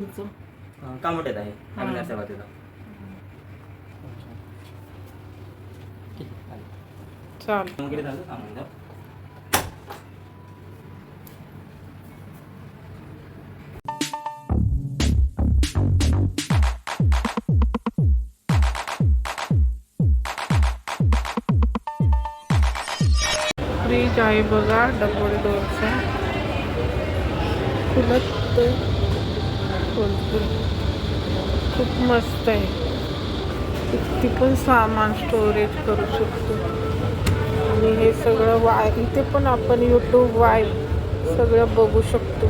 कामोट्यात आहे हा. आम्ही सेवा तिथं चालेल. वगैरे झालं? फ्रीज आहे बघा डबल डोअरचा. खुलत खोलतो खूप मस्त आहे. किती पण सामान स्टोरेज करू शकतो. आणि हे सगळं वाय इथे पण आपण यूट्यूब वाय सगळं बघू शकतो.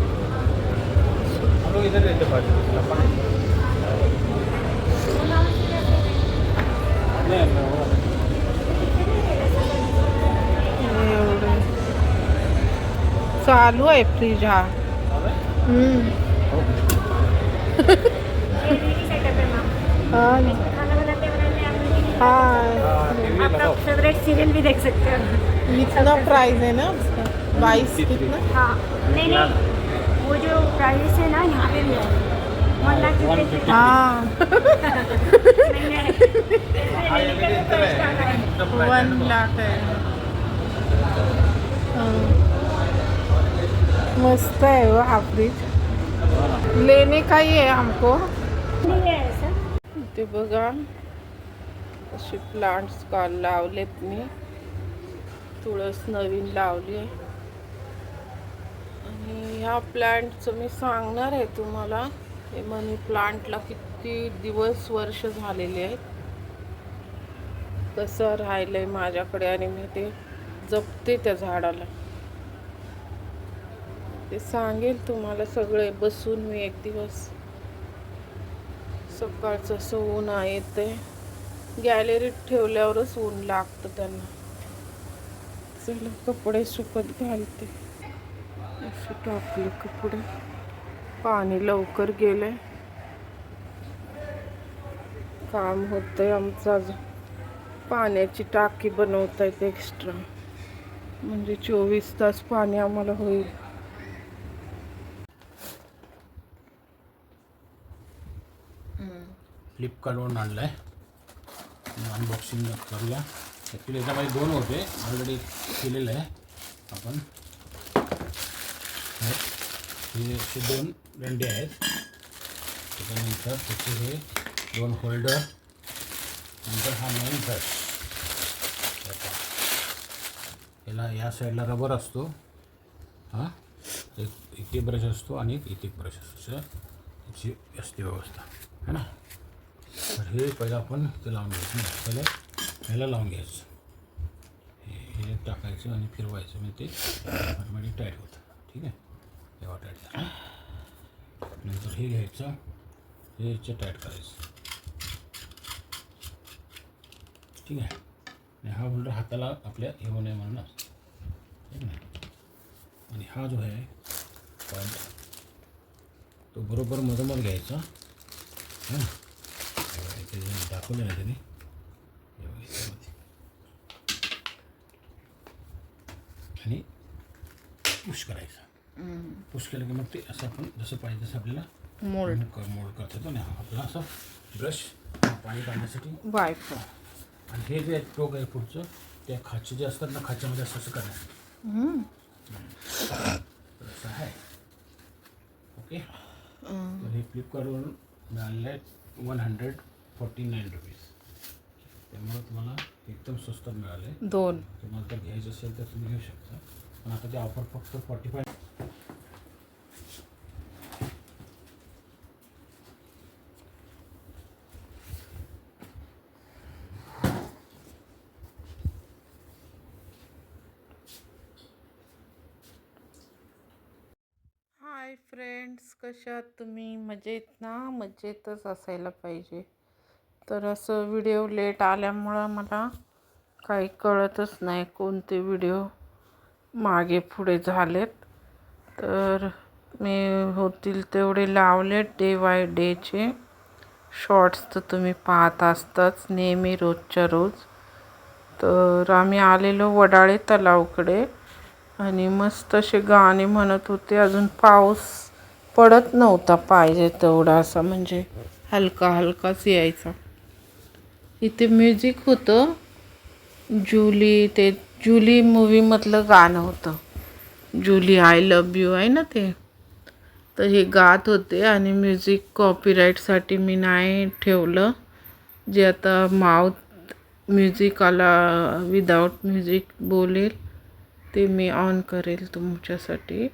एवढं. चालू आहे फ्रीज हा. हम्म. हाँ. फेवरेट सीरियल भी देख सकते हो इतना प्राइस है ना उसका बाईस कितना हाँ नहीं नहीं वो जो प्राइस है ना यहाँ पे भी है हाँ वन लाख है मस्त है वो हा लेने का ही है हमको। ते बघा असे प्लांट्स का लावलेत मी. तुळस नवीन लावली आहे. आणि ह्या प्लांटचं मी सांगणार आहे तुम्हाला. हे मनी प्लांटला किती दिवस वर्ष झालेले आहेत. कसं राहिलंय माझ्याकडे आणि मी ते जपते त्या झाडाला. ते सांगेल तुम्हाला सगळे. बसून मी एक दिवस सकाळचं असं ऊन आहे ते. गॅलरीत ठेवल्यावरच ऊन लागतं त्यांना. चला कपडे सुकत घालते. असे टाकले कपडे. पाणी लवकर गेले काम होतंय आमचं अजून. पाण्याची टाकी बनवत आहेत एक्स्ट्रा म्हणजे चोवीस तास पाणी आम्हाला होईल. फ्लिपकार्टवरून आणला आहे अनबॉक्सिंग करूया. ॲक्च्युली याच्यामध्ये दोन होते. ऑलरेडी केलेलं आहे. आपण. हे. असे दोन दंडे आहेत. त्याच्यानंतर त्याचे हे दोन होल्डर नंतर हा मेन ब्रश याला या साईडला रबर असतो. हां. एक इथे ब्रश असतो आणि एक इथे ब्रश असतो. असं. त्याची असते व्यवस्था. है ना? तर हे पहिलं आपण ते लावून घ्यायचं नाही, पहिलं ह्याला लावून घ्यायचं. हे हे टाकायचं आणि फिरवायचं. म्हणजे ते ऑटोमॅटिक टाईट होतं. ठीक आहे? तेव्हा टाईट झालं. नंतर हे घ्यायचं. हे याचं टाईट करायचं. ठीक आहे? आणि हा बुलडर हाताला आपल्या हे होऊ नये म्हणून ठीक आहे? आणि हा जो आहे पॉईंट तो बरोबर मधोमध घ्यायचा. हां. जे दाखवलं ना त्यांनी हे. आणि पुश करायचं पुश केलं की मग ते असं आपण जसं पाहिजे तसं आपल्याला मोल्ड मोल्ड करता येतो आणि आपला असा ब्रश पाणी काढण्यासाठी वायफळ आणि हे जे टोक आहे पुढचं त्या खाचे जे असतात ना खाच्यामध्ये असं असं करण्यासाठी तर असं आहे ओके तर हे फ्लिपकार्टवरून मिळालेलं आहे one hundred forty nine rupees त्यामुळे तुम्हाला एकदम स्वस्तात मिळालं. दोन. तुम्हाला जर घ्यायचं असेल तर तुम्ही घेऊ शकता. पण आता ते ऑफर फक्त फॉर्टी फाय हाय फ्रेंड्स कशात तुम्ही? मजेत ना? मजेतच असायला पाहिजे. तर असं व्हिडिओ लेट आल्यामुळं मला काही कळतच नाही कोणते व्हिडिओ मागे पुढे झालेत. तर मी होतील तेवढे लावले डे बाय डेचे शॉर्ट्स तर तुम्ही पाहत असताच नेहमी रोजच्या रोज. तर आम्ही आलेलो वडाळे तलावकडे आणि मस्त असे गाणे म्हणत होते. अजून पाऊस पडत नव्हता पाहिजे तेवढा असा म्हणजे हलका हलकाच यायचा. इथे म्युझिक होतं. जुली ते जुली मूवीमधलं गाणं होतं. जुली आय लव यू आहे ना ते? तर हे गात होते आणि म्युझिक कॉपीराईटसाठी मी नाही ठेवलं. जे आता माउथ म्युझिक आला विदाऊट म्युझिक बोलेल ते मी ऑन करेल तुमच्यासाठी.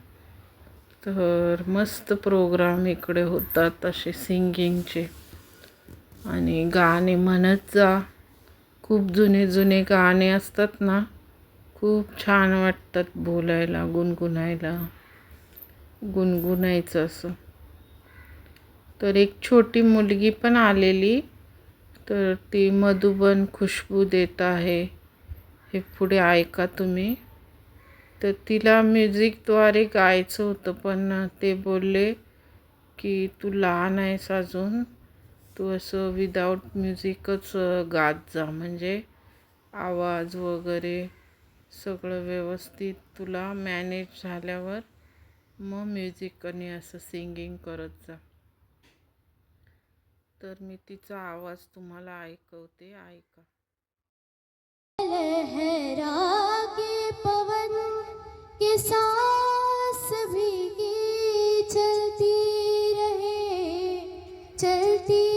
तर मस्त प्रोग्राम इकडे होतात असे सिंगिंगचे आणि गाणे म्हणत जा. खूप जुने जुने गाणे असतात ना खूप छान वाटतात बोलायला गुणगुणायला. गुणगुणायचं असं. तर एक छोटी मुलगी पण आलेली तर ती मधुबन खुशबू देत आहे. हे पुढे ऐका तुम्ही. तर तिला म्युझिकद्वारे गायचं होतं पण ते बोलले की तू लहान आहेस अजून तू असं विदाऊट म्युझिकच गात जा. म्हणजे आवाज वगैरे सगळं व्यवस्थित तुला मॅनेज झाल्यावर मग म्युझिकने असं सिंगिंग करत जा. तर मी तिचा आवाज तुम्हाला ऐकवते ऐका. के पवन के चलती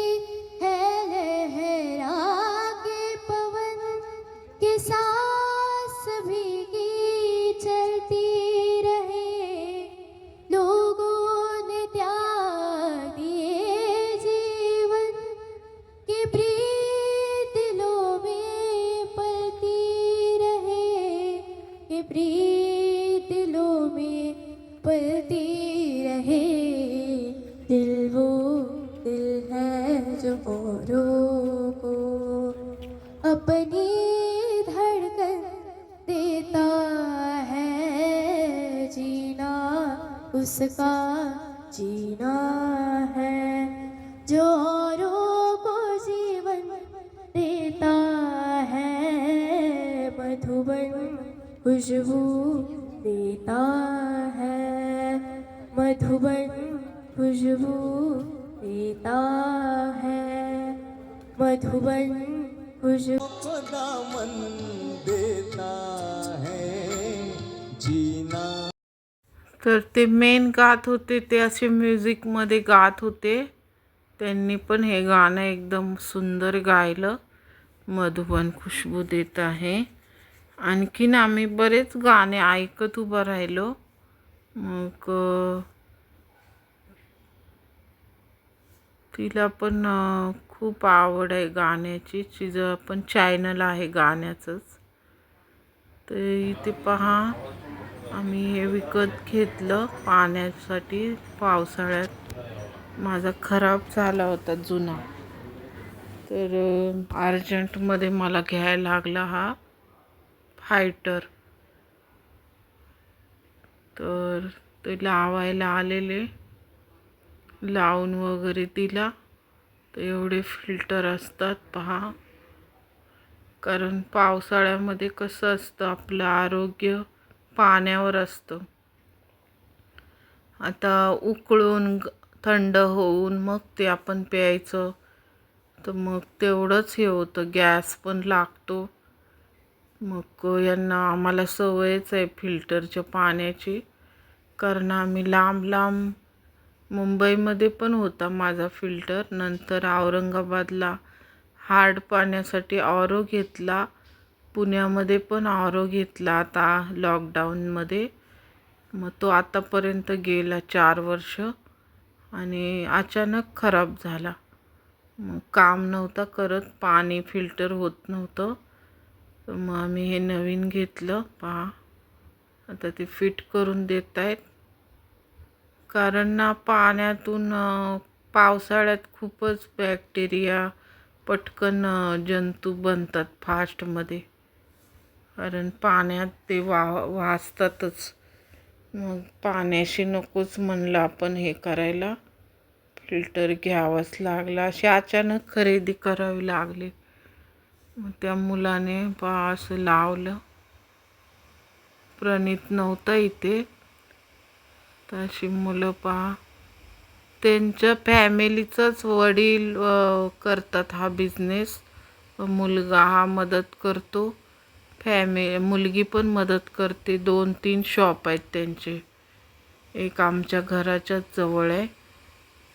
औरों को अपनी धड़कन देता है जीना, उसका जीना है। जो औरों को जीवन देता है, मधुबन खुशबू देता है। मधुबन खुशबू देता है मधुबन खुशबू दामन देता है जीना। तर ते मेन गात होते ते असे म्युझिकमध्ये गात होते. त्यांनी पण हे गाणं एकदम सुंदर गायलं. मधुबन खुशबू देत आहे. आणखीन आम्ही बरेच गाणे ऐकत उभं राहिलो. मग तिला पण खूप आवड आहे गाण्याची. तिचं पण चॅनल आहे गाण्याचंच. तर इथे पहा आम्ही हे विकत घेतलं पाण्यासाठी. पावसाळ्यात माझा खराब झाला होता जुना. तर अर्जंटमध्ये मला घ्यायला लागला हा फायटर तर ते लावायला आलेले. लावून वगैरे दिला. तर एवढे फिल्टर असतात पहा. कारण पावसाळ्यामध्ये कसं असतं आपलं आरोग्य पाण्यावर असतं. आता उकळून थंड होऊन मग ते आपण प्यायचं. तर मग तेवढंच हे होतं. गॅस पण लागतो. मग यांना आम्हाला सवयच आहे फिल्टरच्या पाण्याची. कारण आम्ही लांब लांब मुंबईमध्ये पण होता माझा फिल्टर. नंतर औरंगाबादला हार्ड पाण्यासाठी ऑरो घेतला. पुण्यामध्ये पण ऑरो घेतला आता लॉकडाऊनमध्ये मग तो आतापर्यंत गेला चार वर्ष आणि अचानक खराब झाला. मग काम नव्हता करत पाणी फिल्टर होत नव्हतं. तर मग आम्ही हे नवीन घेतलं. पहा. आता ते फिट करून देत आहेत कारण ना पाण्यातून पावसाळ्यात खूपच बॅक्टेरिया पटकन जंतू बनतात फास्टमध्ये. कारण पाण्यात ते वा वाचतातच. मग पाण्याशी नकोच म्हणलं आपण हे करायला. फिल्टर घ्यावंच लागला. अशी अचानक खरेदी करावी लागली. मग त्या मुलाने बा असं लावलं. प्रणित नव्हता इथे. तर अशी मुलं पहा. त्यांच्या फॅमिलीचाच वडील करतात हा बिझनेस मुलगा हा मदत करतो. फॅमि मुलगी पण मदत करते. दोन तीन शॉप आहेत त्यांचे. एक आमच्या घराच्याच जवळ आहे.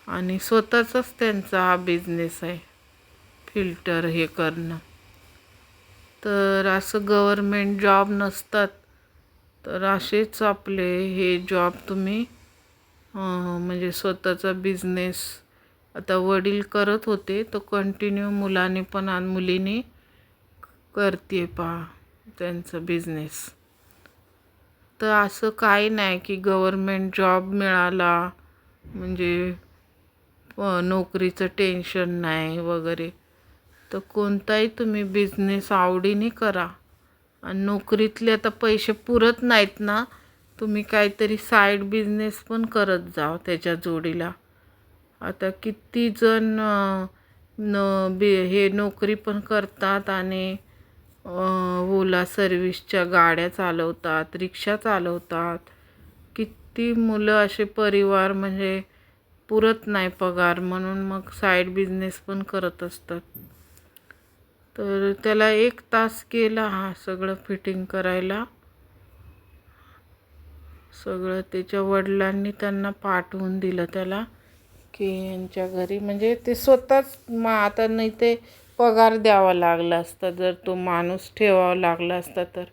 आणि स्वतःचाच त्यांचा हा बिझनेस आहे. फिल्टर हे करणं. तर असं गव्हर्मेंट जॉब नसतात. तर असेच आपले हे जॉब तुम्ही म्हणजे स्वतःचा बिझनेस आता वडील करत होते तो कंटिन्यू मुलाने पण आणि मुलीने करते पहा त्यांचा बिझनेस तर असं काही नाही की गव्हर्मेंट जॉब मिळाला म्हणजे नोकरीचं टेन्शन नाही वगैरे. तर कोणताही तुम्ही बिझनेस आवडीने करा. आणि नोकरीतले आता पैसे पुरत नाहीत ना तुम्ही काहीतरी साईड बिझनेस पण करत जा त्याच्या जोडीला. आता किती जण न बी हे नोकरी पण करतात आणि ओला सर्विसच्या गाड्या चालवतात रिक्षा चालवतात. किती मुलं असे परिवार म्हणजे पुरत नाही पगार म्हणून मग साईड बिझनेस पण करत असतात. तर त्याला एक तास गेला हा सगळं फिटिंग करायला. सगळं त्याच्या वडिलांनी त्यांना पाठवून दिलं त्याला की यांच्या घरी. म्हणजे ते स्वतःच मग आता नाही ते पगार द्यावा लागला असता. जर तो माणूस ठेवावा लागला असता तर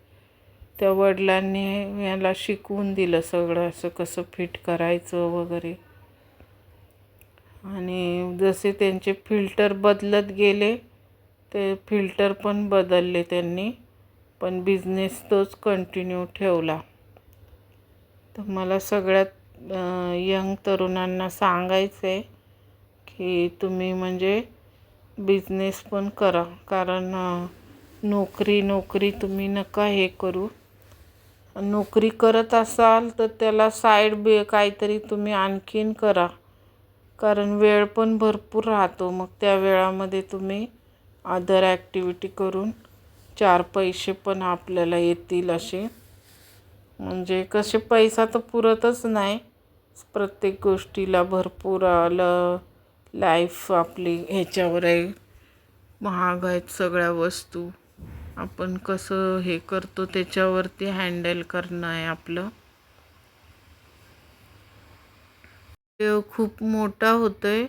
त्या वडिलांनी याला शिकवून दिलं सगळं असं कसं फिट करायचं वगैरे. आणि जसे त्यांचे फिल्टर बदलत गेले ते फिल्टर पण बदलले त्यांनी पण बिझनेस तोच कंटिन्यू ठेवला. तर मला सगळ्यात यंग तरुणांना सांगायचं आहे की तुम्ही म्हणजे बिझनेस पण करा. कारण नोकरी नोकरी तुम्ही नका हे करू. नोकरी करत असाल तर त्याला साईड बे काहीतरी तुम्ही आणखीन करा. कारण वेळ पण भरपूर राहतो. मग त्या वेळामध्ये तुम्ही अदर ॲक्टिव्हिटी करून चार पैसे पण आपल्याला येतील असे. म्हणजे कसे पैसा तर पुरतच नाही. प्रत्येक गोष्टीला भरपूर आलं लाईफ आपली ह्याच्यावर आहे. महाग आहेत सगळ्या वस्तू. आपण कसं हे करतो त्याच्यावरती हँडल करणं आहे आपलं. खूप मोठा होतोय.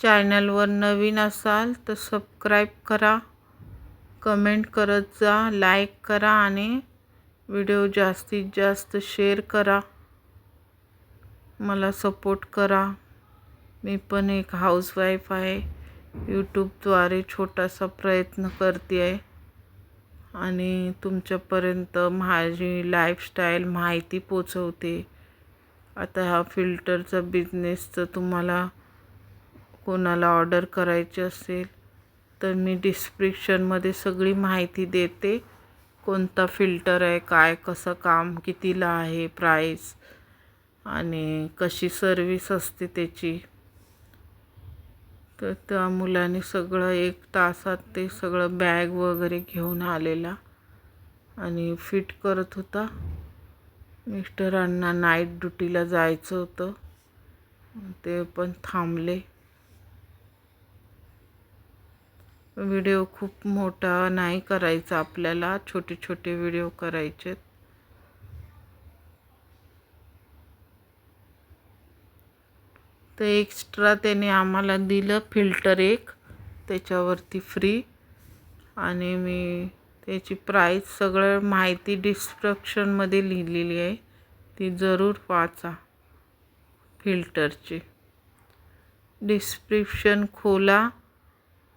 चॅनलवर नवीन असाल तर सबस्क्राईब करा कमेंट करत जा लाईक करा आणि व्हिडिओ जास्तीत जास्त शेअर करा. मला सपोर्ट करा. मी पण एक हाऊसवाईफ आहे. यूट्यूबद्वारे छोटासा प्रयत्न करते आहे आणि तुमच्यापर्यंत माझी लाईफस्टाईल माहिती पोचवते. आता हा फिल्टरचा बिझनेसचं तुम्हाला कोणाला ऑर्डर करायची असेल तर मी डिस्क्रिप्शनमध्ये सगळी माहिती देते. कोणता फिल्टर आहे काय कसं काम कितीला आहे प्राईस आणि कशी सर्विस असते त्याची. तर त्या मुलाने सगळं एक तासात ते सगळं बॅग वगैरे घेऊन आलेला आणि फिट करत होता. मिस्टरांना नाईट ड्युटीला जायचं होतं. ते पण थांबले. व्हिडिओ खूप मोठा नाही करायचा आपल्याला. छोटे छोटे व्हिडिओ करायचे. तर एक्स्ट्रा त्याने आम्हाला दिलं फिल्टर एक. त्याच्यावरती फ्री. आणि मी त्याची प्राईस सगळं माहिती डिस्क्रिप्शनमध्ये लिहिलेली आहे. ती जरूर वाचा. फिल्टरची. डिस्क्रिप्शन खोला.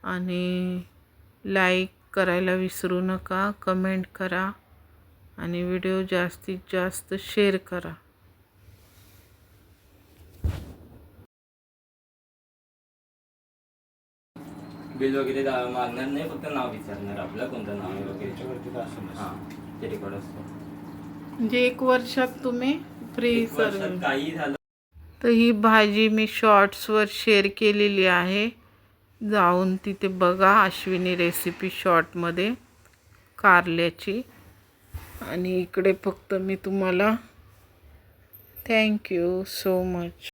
आणि लाईक करायला विसरू नका कमेंट करा आणि व्हिडिओ जास्तीत जास्त शेअर करा. बिल वगैरे मागणार नाही फक्त नाव विचारणार आपलं कोणतं नाव आहे वगैरे. हां ते रेकॉर्ड असतं. म्हणजे एक वर्षात तुम्ही फ्री सर्व काही झालं तर ही भाजी मी शॉर्ट्सवर शेअर केलेली आहे. जाऊन तिथे बघा अश्विनी रेसिपी शॉर्टमध्ये कारल्याची. आणि इकडे फक्त मी तुम्हाला थँक्यू सो मच